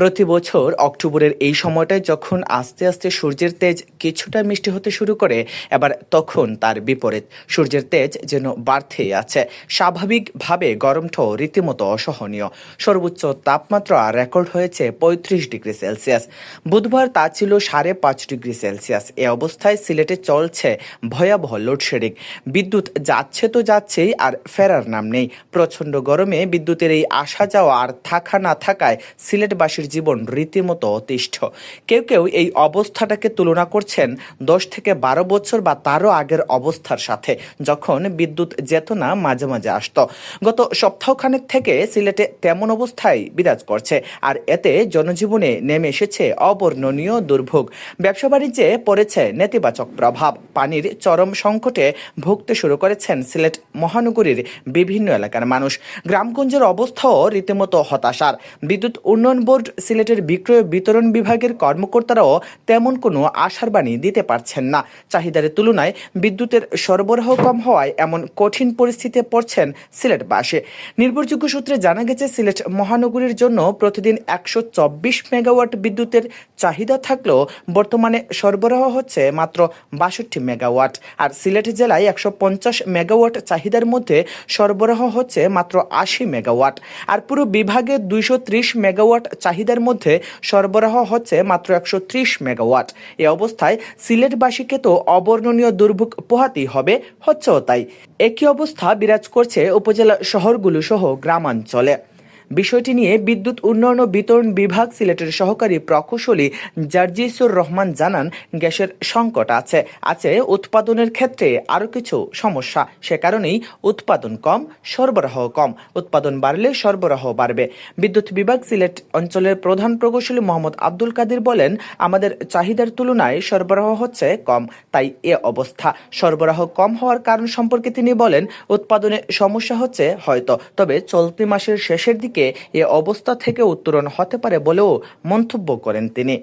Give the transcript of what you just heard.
প্রতি বছর অক্টোবরের এই সময়টায় যখন আস্তে আস্তে সূর্যের তেজ কিছুটা মিষ্টি হতে শুরু করে, এবার তখন তার বিপরীত। সূর্যের তেজ যেন বাড়তেই আছে। স্বাভাবিকভাবে গরমটাও রীতিমতো অসহনীয়। সর্বোচ্চ তাপমাত্রা রেকর্ড হয়েছে পঁয়ত্রিশ ডিগ্রি সেলসিয়াস। বুধবার তা ছিল সাড়ে পাঁচ ডিগ্রি সেলসিয়াস। এ অবস্থায় সিলেটে চলছে ভয়াবহ লোডশেডিং। বিদ্যুৎ যাচ্ছে তো যাচ্ছেই, আর ফেরার নাম নেই। প্রচণ্ড গরমে বিদ্যুতের এই আসা যাওয়া আর থাকা না থাকায় সিলেটবাসীর জীবন রীতিমতো অতিষ্ঠ। কেউ কেউ এই অবস্থাটাকে তুলনা করছেন দশ থেকে বারো বছর বা তারও আগের অবস্থার সাথে, যখন বিদ্যুৎ যেত না মাঝে মাঝে আসতো। গত সপ্তাহখানেক থেকে সিলেটে তেমন অবস্থায় বিরাজ করছে, আর এতে জনজীবনে নেমে এসেছে অবর্ণনীয় দুর্ভোগ। ব্যবসা বাণিজ্যে পড়েছে নেতিবাচক প্রভাব। পানির চরম সংকটে ভুগতে শুরু করেছেন সিলেট মহানগরীর বিভিন্ন এলাকার মানুষ। গ্রামগঞ্জের অবস্থাও রীতিমতো হতাশার। বিদ্যুৎ উন্নয়ন বোর্ড সিলেটের বিক্রয় বিতরণ বিভাগের কর্মকর্তারাও তেমন কোনো আশার বাণী দিতে পারছেন না। চাহিদার তুলনায় বিদ্যুতের সরবরাহ কম হওয়ায় এমন কঠিন পরিস্থিতিতে পড়ছেন সিলেটবাসী। নির্ভরযোগ্য সূত্রে জানা গেছে, সিলেট মহানগরীর জন্য প্রতিদিন একশো চব্বিশ মেগাওয়াট বিদ্যুতের চাহিদা থাকলেও বর্তমানে সরবরাহ হচ্ছে মাত্র বাষট্টি মেগাওয়াট। আর সিলেট জেলায় একশো পঞ্চাশ মেগাওয়াট চাহিদার মধ্যে সরবরাহ হচ্ছে মাত্র আশি মেগাওয়াট। আর পুরো বিভাগে দুইশো ত্রিশ মেগাওয়াট চাহিদার মধ্যে সরবরাহ হচ্ছে মাত্র একশো ত্রিশ মেগাওয়াট। এ অবস্থায় সিলেটবাসীকে তো অবর্ণনীয় দুর্ভোগ পোহাতেই হবে, হচ্ছেও তাই। একই অবস্থা বিরাজ করছে উপজেলা শহরগুলো সহ গ্রামাঞ্চলে। বিষয়টি নিয়ে বিদ্যুৎ উন্নয়ন ও বিতরণ বিভাগ সিলেটের সহকারী প্রকৌশলী জার্জিসুর রহমান জানান, গ্যাসের সংকট আছে আছে উৎপাদনের ক্ষেত্রে আরও কিছু সমস্যা। সে কারণেই উৎপাদন কম, সরবরাহ কম। উৎপাদন বাড়লে সরবরাহ বাড়বে। বিদ্যুৎ বিভাগ সিলেট অঞ্চলের প্রধান প্রকৌশলী মোহাম্মদ আব্দুল কাদির বলেন, আমাদের চাহিদার তুলনায় সরবরাহ হচ্ছে কম, তাই এ অবস্থা। সরবরাহ কম হওয়ার কারণ সম্পর্কে তিনি বলেন, উৎপাদনে সমস্যা হচ্ছে হয়তো, তবে চলতি মাসের শেষের দিকে এ অবস্থা থেকে উত্তরণ হতে পারে বলেও মন্তব্য করেন তিনি।